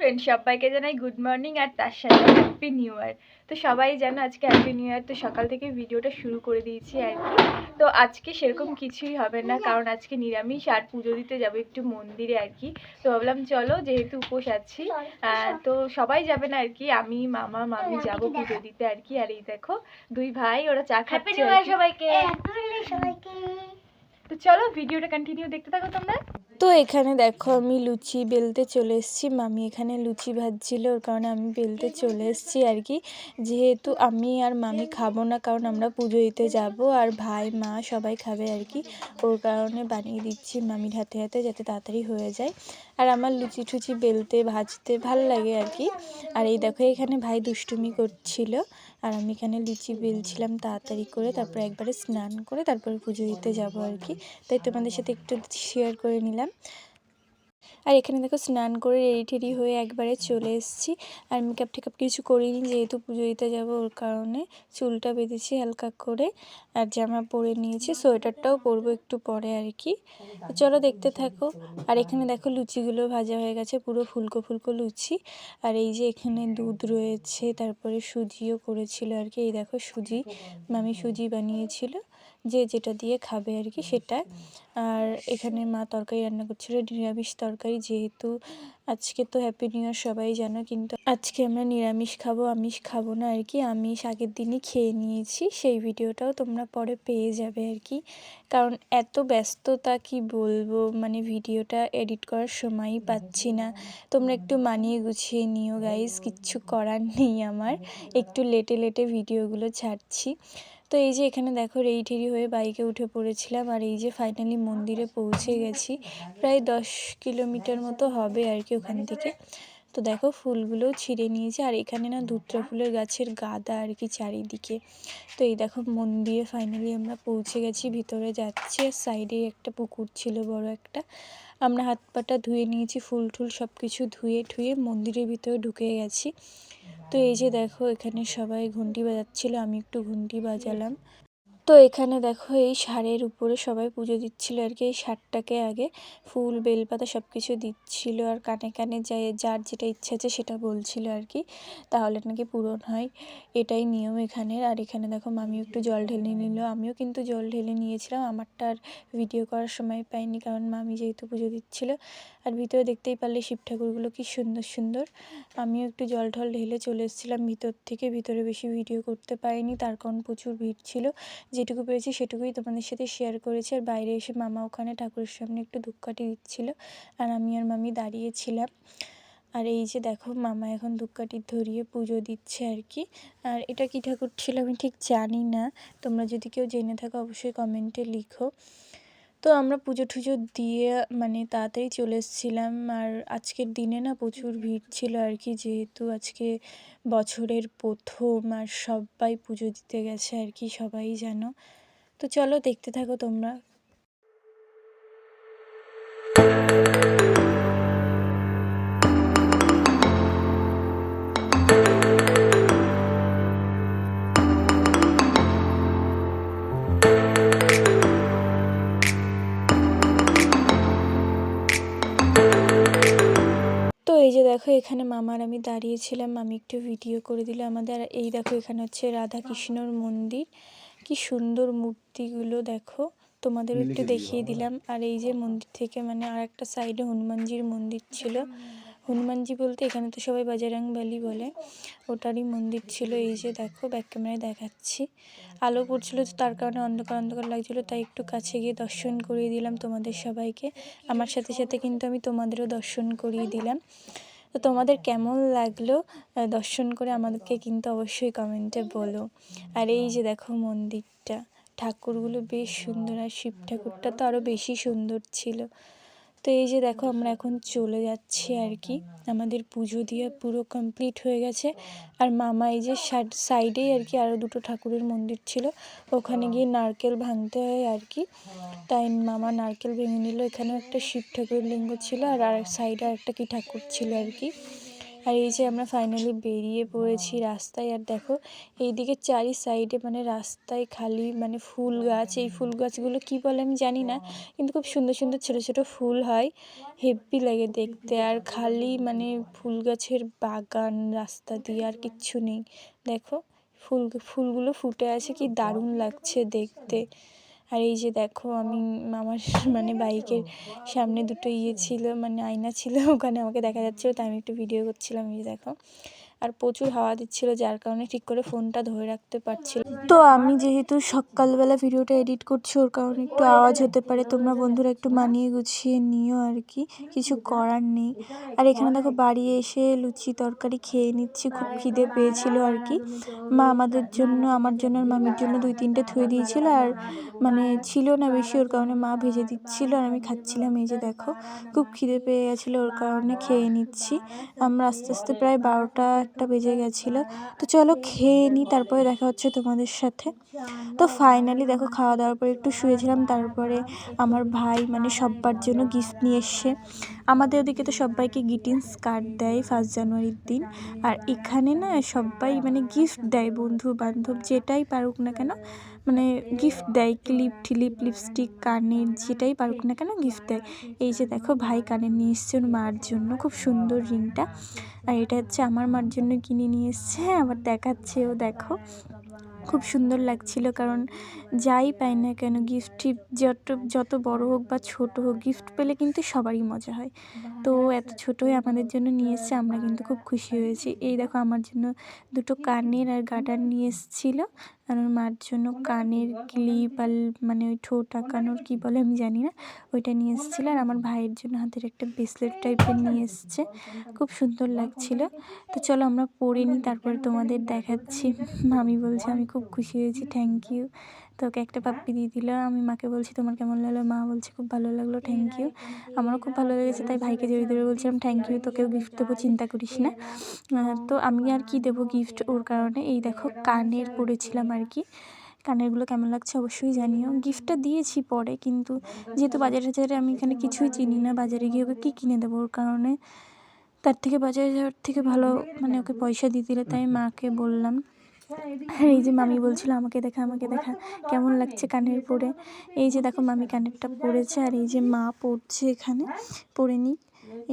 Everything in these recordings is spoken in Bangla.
ফ্রেন্ড সবাইকে জানাই গুড মর্নিং আর তার সাথে হ্যাপি নিউ ইয়ার তো সবাই জানো আজকে হ্যাপি নিউ ইয়ার তো সকাল থেকে ভিডিওটা শুরু করে দিয়েছি আর কি। তো আজকে সেরকম কিছুই হবে না কারণ আজকে নিরামিষ আর পুজো দিতে যাব একটু মন্দিরে আর কি। তো ভাবলাম চলো যেহেতু উপোস আছি আহ, তো সবাই যাবে না আর কি আমি মামা মামি যাব পুজো দিতে আর কি। আর এই দেখো দুই ভাই ওরা চা খাচ্ছে সবাইকে। তো চলো ভিডিওটা কন্টিনিউ দেখতে থাকো তোমরা। তো এখানে দেখো আমি লুচি বেলতে চলে এসেছি। মামি এখানে লুচি ভাজছিল, ওর কারণে আমি বেলতে চলে এসেছি আর কি। যেহেতু আমি আর মামি খাব না, কারণ আমরা পুজো দিতে যাব আর ভাই, মা সবাই খাবে আর কি। ওর কারণে বানিয়ে দিচ্ছি মামির হাতে হাতে যাতে তাড়াতাড়ি হয়ে যায়। আর আমার লুচি টুচি বেলতে, ভাজতে ভালো লাগে আর কি। আর এই দেখো এখানে ভাই দুষ্টুমি করছিল। আর আমি এখানে লিচি বেলছিলাম তাড়াতাড়ি করে, তারপরে একবারে স্নান করে তারপরে পুজো দিতে যাব আর কি। তাই তোমাদের সাথে একটু শেয়ার করে নিলাম। আর এখানে দেখো স্নান করে রেডি টেডি হয়ে একবারে চলে এসেছি। আর মেকআপ টেকআপ কিছু করিনি, যেহেতু পুজো দিতে যাব ওর কারণে। চুলটা বেঁধেছি হালকা করে, আর জামা পরে নিয়েছি। সোয়েটারটাও পরবো একটু পরে আর কি। চলো দেখতে থাকো। আর এখানে দেখো লুচিগুলো ভাজা হয়ে গেছে, পুরো ফুলকো ফুলকো লুচি। আর এই যে এখানে দুধ রয়েছে, তারপরে সুজিও করেছিল আর কি। এই দেখো সুজি, মামি সুজি বানিয়েছিল। যে যেটা দিয়ে খাবে আর কি সেটা। আর এখানে মা তরকারি রান্না করছিল, নিরামিষ তরকারি যেহেতু। আজকে তো হ্যাপি নিউ ইয়ার সবাই জানো, কিন্তু আজকে আমরা নিরামিষ খাব, আমিষ খাব না আর কি। আমিষ আগের দিনই খেয়ে নিয়েছি, সেই ভিডিওটাও তোমরা পরে পেয়ে যাবে আর কি। কারণ এত ব্যস্ততা, কি বলব মানে ভিডিওটা এডিট করার সময়ই পাচ্ছি না। তোমরা একটু মানিয়ে গুছিয়ে নিও গাইজ কিচ্ছু করার নেই আমার। একটু লেটে লেটে ভিডিওগুলো ছাড়ছি। তো এই যে এখানে দেখো রেডি ঠেরি হয়ে বাইকে উঠে পড়েছিলাম আর এই যে ফাইনালি মন্দিরে পৌঁছে গেছি। প্রায় দশ কিলোমিটার মতো হবে আর কি ওখান থেকে। তো দেখো ফুলগুলোও ছিঁড়ে নিয়েছে আর এখানে না দুত্রা ফুলের গাছের গাদা আর কি চারিদিকে। তো এই দেখো মন্দিরে ফাইনালি আমরা পৌঁছে গেছি, ভিতরে যাচ্ছি আর সাইডে একটা পুকুর ছিল বড় একটা। আমরা হাত পাটা ধুয়ে নিয়েছি, ফুল টুল সব কিছু ধুয়ে ঠুয়ে মন্দিরের ভিতরে ঢুকে গেছি। তো এই যে দেখো এখানে সবাই ঘন্টি বাজাচ্ছিল আমি একটু ঘন্টি বাজালাম। তো এখানে দেখো এই ষাঁড়ের উপরে সবাই পুজো দিচ্ছিল আর কি। এই সারটাকে আগে ফুল, বেলপাতা সব কিছু দিচ্ছিল আর কানে কানে যাই, যার যেটা ইচ্ছা আছে সেটা বলছিল আর কি। তাহলে নাকি পূরণ হয়, এটাই নিয়ম এখানের। আর এখানে দেখো মামিও একটু জল ঢেলে নিল। আমিও কিন্তু জল ঢেলে নিয়েছিলাম। আমারটা আর ভিডিও করার সময় পাইনি কারণ মামি যেহেতু পুজো দিচ্ছিল। আর ভিতরে দেখতেই পারলে শিব ঠাকুরগুলো কি সুন্দর সুন্দর। আমিও একটু জল ঢল ঢেলে চলে এসেছিলাম ভিতর থেকে। ভিতরে বেশি ভিডিও করতে পারিনি, তার কারণ প্রচুর ভিড় ছিল। যেটুকু পেরেছি সেটুকুই তোমাদের সাথে শেয়ার করেছি। আর বাইরে এসে মামা ওখানে ঠাকুরের সামনে একটু ধূপকাঠি দিচ্ছিল। আর আমি আর মামি দাঁড়িয়েছিলাম। আর এই যে দেখো, মামা এখন ধূপকাঠি ধরিয়ে পুজো দিচ্ছে আর কি। আর এটা কি ঠাকুর ছিল আমি ঠিক জানি না। তোমরা যদি কেউ জেনে থাকো, অবশ্যই কমেন্টে লিখো। তো আমরা পুজো টুজো দিয়ে মানে তাড়াতাড়ি চলে এসেছিলাম। আর আজকের দিনে না প্রচুর ভিড় ছিল আর কি, যেহেতু আজকে বছরের প্রথম আর সবাই পুজো দিতে গেছে আর কি, সবাই জানো। তো চলো দেখতে থাকো তোমরা। দেখো এখানে মামার আমি দাঁড়িয়েছিলাম আমি একটু ভিডিও করে দিলে আমাদের। আর এই দেখো এখানে হচ্ছে রাধা কৃষ্ণর মন্দির। কি সুন্দর মূর্তিগুলো দেখো। তোমাদের একটু দেখিয়ে দিলাম। আর এই যে মন্দির থেকে মানে আর একটা সাইডে হনুমানজির মন্দির ছিল। হনুমানজি বলতে এখানে তো সবাই বাজারাং ভ্যালি বলে। ওটারই মন্দির ছিল। এই যে দেখো ব্যাক ক্যামেরায় দেখাচ্ছি। আলো পড়ছিল তো তার কারণে অন্ধকার অন্ধকার লাগছিল তাই একটু কাছে গিয়ে দর্শন করিয়ে দিলাম তোমাদের সবাইকে। আমার সাথে সাথে কিন্তু আমি তোমাদেরও দর্শন করিয়ে দিলাম। তো তোমাদের কেমন লাগল? দর্শন করে আমাদেরকে কিন্তু অবশ্যই কমেন্টে বলো। আর এই যে দেখো মন্দিরটা, ঠাকুরগুলো বেশ সুন্দর। আর শিব ঠাকুরটা তো আরও বেশি সুন্দর ছিল। তো এই যে দেখো আমরা এখন চলে যাচ্ছি আর কি। আমাদের পুজো দিয়ে পুরো কমপ্লিট হয়ে গেছে। আর মামা এই যে সাইডেই আর কি আরও দুটো ঠাকুরের মন্দির ছিল। ওখানে গিয়ে নারকেল ভাঙতে হয় আর কি। তাই মামা নারকেল ভেঙে নিল। এখানেও একটা শিব ঠাকুরের লিঙ্গ ছিল আর আর সাইডে একটা কি ঠাকুর ছিল আর কি। আর এই যে আমরা ফাইনালি বেরিয়ে পড়েছি রাস্তায়, আর দেখো এইদিকে চারি সাইডে মানে রাস্তায় খালি মানে ফুল গাছ, এই ফুল গাছগুলো কী বলে আমি জানি না, কিন্তু খুব সুন্দর সুন্দর ছোটো ছোটো ফুল হয় হেব্বি লাগে দেখতে, আর খালি মানে ফুল গাছের বাগান রাস্তা দিয়ে আর কিচ্ছু নেই। দেখো ফুল, ফুলগুলো ফুটে আছে, কি দারুণ লাগছে দেখতে। আর এই যে দেখো, আমি আমার মানে বাইকের সামনে দুটো ইয়ে ছিল মানে আয়না ছিল, ওখানে আমাকে দেখা যাচ্ছিল, তাই আমি একটু ভিডিও করছিলাম, এই যে দেখো। আর প্রচুর হাওয়া দিচ্ছিল, যার কারণে ঠিক করে ফোনটা ধরে রাখতে পারছিল তো আমি যেহেতু সকালবেলা ভিডিওটা এডিট করছি, ওর কারণে একটু আওয়াজ হতে পারে। তোমরা বন্ধুরা একটু মানিয়ে গুছিয়ে নিও আর কি, কিছু করার নেই। আর এখানে দেখো বাড়ি এসে লুচি তরকারি খেয়ে নিচ্ছি, খুব খিদে পেয়েছিল আর কি। মা আমাদের জন্য, আমার জন্য আর মামির জন্য দুই তিনটে থুয়ে দিয়েছিল আর মানে ছিল না বেশি, ওর কারণে মা ভেজে দিচ্ছিল আর আমি খাচ্ছিলাম। এই যে দেখো, খুব খিদে পেয়ে গেছিল, ওর কারণে খেয়ে নিচ্ছি। আমরা আস্তে আস্তে প্রায় বারোটা একটা বেজে গেছিল। তো চলো খেয়ে নিই তারপরে দেখা হচ্ছে তোমাদের সাথে। তো ফাইনালি দেখো খাওয়া দাওয়ার পরে একটু শুয়েছিলাম, তারপরে আমার ভাই মানে সব্বার জন্য গিফট নিয়ে এসছে। আমাদের ওদিকে তো সবাইকে গ্রিটিংস কার্ড দেয় ফার্স্ট জানুয়ারির দিন। আর এখানে না সবাই মানে গিফট দেয় বন্ধু বান্ধব যেটাই পারুক না কেন মানে গিফট দেয় ক্লিপ ঠিলিপ লিপস্টিক কানের যেটাই পারুক না কেন গিফট দেয়। এই যে দেখো ভাই কানের নিয়ে এসছে ওর মার জন্য, খুব সুন্দর রিংটা। আর এটা হচ্ছে আমার মার জন্য কিনে নিয়ে এসছে আবার দেখাচ্ছেও দেখো। খুব সুন্দর লাগছিল, কারণ যাই পাই না কেন গিফট টিপ যত যত বড় হোক বা ছোট হোক, গিফট পেলে কিন্তু সবারই মজা হয়। তো এত ছোট হয়ে আমাদের জন্য নিয়ে এসছে, আমরা কিন্তু খুব খুশি হয়েছি। এই দেখো আমার জন্য দুটো কানের আর গার্ডার নিয়ে এসেছিল, আর আমার মার জন্য কানের ক্লিপ আর মানে ওই ঠোঁট আঁকানোর কী বলে আমি জানি না, ওইটা নিয়ে এসেছিল। আর আমার ভাইয়ের জন্য হাতের একটা ব্রেসলেট টাইপের নিয়ে এসছে, খুব সুন্দর লাগছিল। তো চলো আমরা পরে নিই, তারপরে তোমাদের দেখাচ্ছি। মামি বলছে, আমি খুব খুশি হয়েছি থ্যাংক ইউ তোকে একটা পাপ্পি দিয়ে দিল আমি মাকে বলছি, তোমার কেমন লাগল? মা বলছে, খুব ভালো লাগল থ্যাংক ইউ আমারও খুব ভালো লেগেছে, তাই ভাইকে জড়িয়ে ধরে বলছিলাম থ্যাংক ইউ তোকেও গিফট দেবো, চিন্তা করিস না। তো আমি আর কি দেবো গিফট ওর কারণে? এই দেখো, কানের পরেছিলাম আর কি। কানেরগুলো কেমন লাগছে অবশ্যই জানিও। গিফটটা দিয়েছি পরে, কিন্তু যেহেতু বাজারে টাজারে আমি এখানে কিছুই চিনি না, বাজারে গিয়ে ওকে কী কিনে দেবো ওর কারণে? তার থেকে বাজারে যাওয়ার থেকে ভালো মানে ওকে পয়সা দিয়ে দিলে, তাই মাকে বললাম। এই যে মামি বলছিল আমাকে দেখা আমাকে দেখা। কেমন লাগছে কানের পরে? এই যে দেখো মামি কানেরটা পরেছে আর এই যে মা পড়ছে এখানে পরে নিক।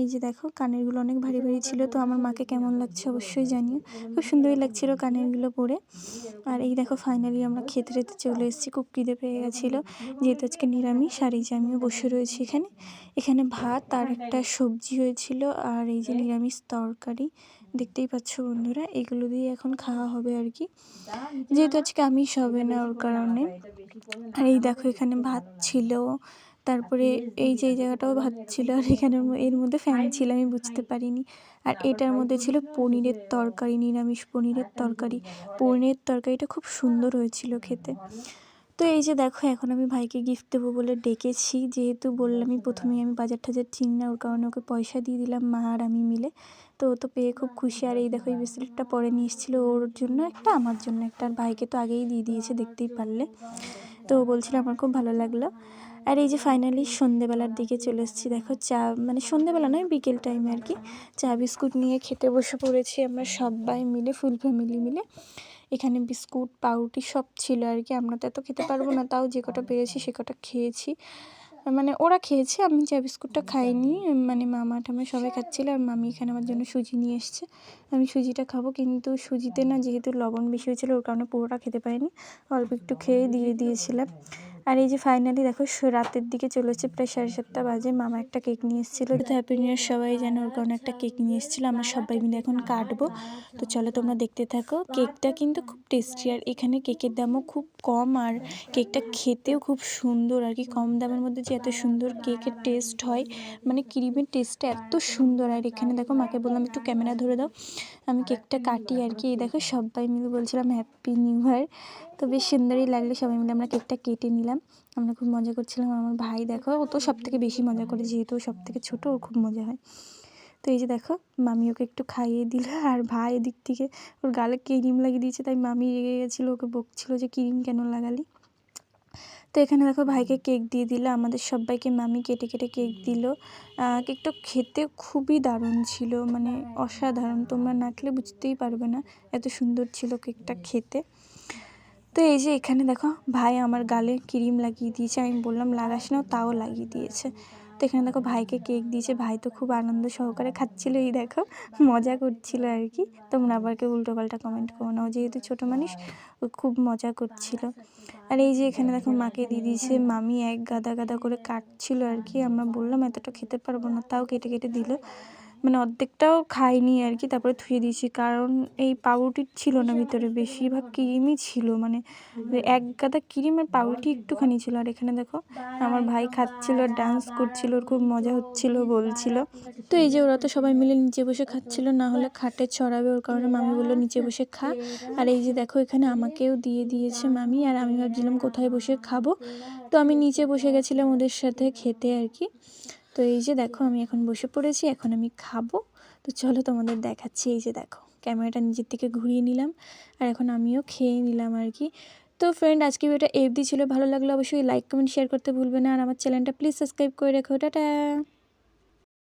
এই যে দেখো কানেরগুলো অনেক ভারী ভারী ছিল তো আমার মাকে কেমন লাগছে অবশ্যই জানিও। খুব সুন্দরই লাগছিল কানেরগুলো পরে। আর এই দেখো ফাইনালি আমরা খেতে খেতে চলে এসেছি খুব খিদে পেয়ে গেছিল। যেহেতু আজকে নিরামিষ আর এই যে আমিও বসে রয়েছি এখানে। এখানে ভাত আর একটা সবজি হয়েছিল আর এই যে নিরামিষ তরকারি। দেখতেই পাচ্ছ বন্ধুরা এগুলো দিয়ে এখন খাওয়া হবে আর কি। যেহেতু আজকে আমিষ হবে না ওর কারণে। আর এই দেখো এখানে ভাত ছিল। তারপরে এই যে এই জায়গাটাও ভাত ছিল আর এখানের এর মধ্যে ফ্যান ছিল আমি বুঝতে পারিনি। আর এটার মধ্যে ছিল পনিরের তরকারি নিরামিষ পনিরের তরকারি। পনিরের তরকারিটা খুব সুন্দর হয়েছিল খেতে। তো এই যে দেখো, এখন আমি ভাইকে গিফট দেবো বলে ডেকেছি। যেহেতু বললামই প্রথমেই আমি বাজার টাজার চিনি না, ওর কারণে ওকে পয়সা দিয়ে দিলাম, মা আর আমি মিলে। তো ও তো পেয়ে খুব খুশি। আর এই দেখো, এই ব্রেসলেটটা পরে নিয়ে এসেছিল ওর জন্য একটা, আমার জন্য একটা। আর ভাইকে তো আগেই দিয়ে দিয়েছে, দেখতেই পারলে। তো ও বলছিল আমার খুব ভালো লাগল। আর এই যে ফাইনালি সন্ধেবেলার দিকে চলে এসেছি। দেখো, চা মানে সন্ধেবেলা নয়, বিকেল টাইমে আর কি। চা, বিস্কুট নিয়ে খেতে বসে পড়েছি আমরা সবাই মিলে ফুল ফ্যামিলি মিলে। এখানে বিস্কুট, পাউরুটি সব ছিল আর কি। আমরা তো এত খেতে পারব না, তাও যে কটা পেরেছি সে কটা খেয়েছি। মানে ওরা খেয়েছে, আমি চা বিস্কুটটা খাইনি। মানে মামা ঠামা সবাই খাচ্ছিল আর মামি এখানে আমার জন্য সুজি নিয়ে এসছে। আমি সুজিটা খাব, কিন্তু সুজিতে না যেহেতু লবণ বেশি হয়েছিলো, ওর কারণে পুরোটা খেতে পারিনি। অল্প একটু খেয়ে দিয়ে দিয়েছিলাম। আর এই যে ফাইনালি দেখো রাতের দিকে চলে এসেছে, প্রায় সাড়ে সাতটা বাজে। মামা একটা কেক নিয়ে এসেছিল। তো হ্যাপি নিউ ইয়ার সবাই যেন ওর কারণে একটা কেক নিয়ে এসেছিল। আমরা সবাই মিলে এখন কাটবো। তো চলো তোমরা দেখতে থাকো কেকটা কিন্তু খুব টেস্টি আর এখানে কেকের দামও খুব কম আর কেকটা খেতেও খুব সুন্দর। আর কি কম দামের মধ্যে যে এত সুন্দর কেকের টেস্ট হয় মানে ক্রিমের টেস্টটা এত সুন্দর। আর এখানে দেখো মাকে বললাম, একটু ক্যামেরা ধরে দাও, আমি কেকটা কাটি আর কি। দেখো সবাই মিলে বলছিলাম হ্যাপি নিউ ইয়ার তো বেশ সুন্দরই লাগল, সবাই মিলে আমরা কেকটা কেটে নিলাম। আমরা খুব মজা করছিলাম। আমার ভাই দেখো, ও তো সব থেকে বেশি মজা করে, যেহেতু সব থেকে ছোটো, ওর খুব মজা হয়। তো এই যে দেখো, মামি ওকে একটু খাইয়ে দিল, আর ভাই এদিক থেকে ওর গালে ক্রিম লাগিয়ে দিয়েছে, তাই মামি রেগে গেছিল, ওকে বকছিল যে, ক্রিম কেন লাগালি? তো এখানে দেখো, ভাইকে কেক দিয়ে দিল, আমাদের সবাইকে মামি কেটে কেটে কেক দিল। কেকটা খেতে খুবই দারুণ ছিল মানে অসাধারণ, তোমরা না খেলে বুঝতেই পারবে না, এত সুন্দর ছিল কেকটা খেতে। তো এই যে এখানে দেখো, ভাই আমার গালে ক্রিম লাগিয়ে দিয়েছে, আমি বললাম, লাগাস না তাও লাগিয়ে দিয়েছে। তো এখানে দেখো, ভাইকে কেক দিয়েছে, ভাই তো খুব আনন্দ সহকারে খাচ্ছিল, এই দেখো, মজা করছিল আর কি। তোমরা আবার কেউ উল্টোপাল্টা কমেন্ট করো না যেহেতু ছোটো মানুষ খুব মজা করছিল। আর এই যে এখানে দেখো, মাকে দিয়ে দিয়েছে, মামি এক গাদা গাদা করে কাটছিল আর কি, আমরা বললাম, এতটা খেতে পারব না। তাও কেটে কেটে দিল। মানে অর্ধেকটাও খাইনি আর কি, তারপরে ধুয়ে দিয়েছি। কারণ এই পাউরুটি ছিল না ভিতরে, বেশিরভাগ ক্রিমই ছিল। মানে এক গাদা ক্রিম আর পাউরুটি একটুখানি ছিল। আর এখানে দেখো, আমার ভাই খাচ্ছিল ডান্স করছিল, ওর খুব মজা হচ্ছিল, বলছিল। তো এই যে ওরা তো সবাই মিলে নিচে বসে খাচ্ছিল, না হলে খাটে ছড়াবে ওর কারণে মামি বলল, নিচে বসে খা। আর এই যে দেখো, এখানে আমাকেও দিয়ে দিয়েছে মামি। আর আমি ভাবছিলাম, কোথায় বসে খাব? তো আমি নিচে বসে গেছিলাম ওদের সাথে খেতে আর কি। তো এই যে দেখো, আমি এখন বসে পড়েছি, এখন আমি খাব। তো চলো তোমাদের দেখাচ্ছি, এই যে দেখো, ক্যামেরাটা নিজের থেকে ঘুরিয়ে নিলাম আর এখন আমিও খেয়ে নিলাম আর কি। তো ফ্রেন্ড আজকে ভিডিওটা এফডি ছিল। ভালো লাগলে অবশ্যই লাইক কমেন্ট শেয়ার করতে ভুলবে না। আর আমার চ্যানেলটা প্লিজ সাবস্ক্রাইব করে রেখো। টাটা!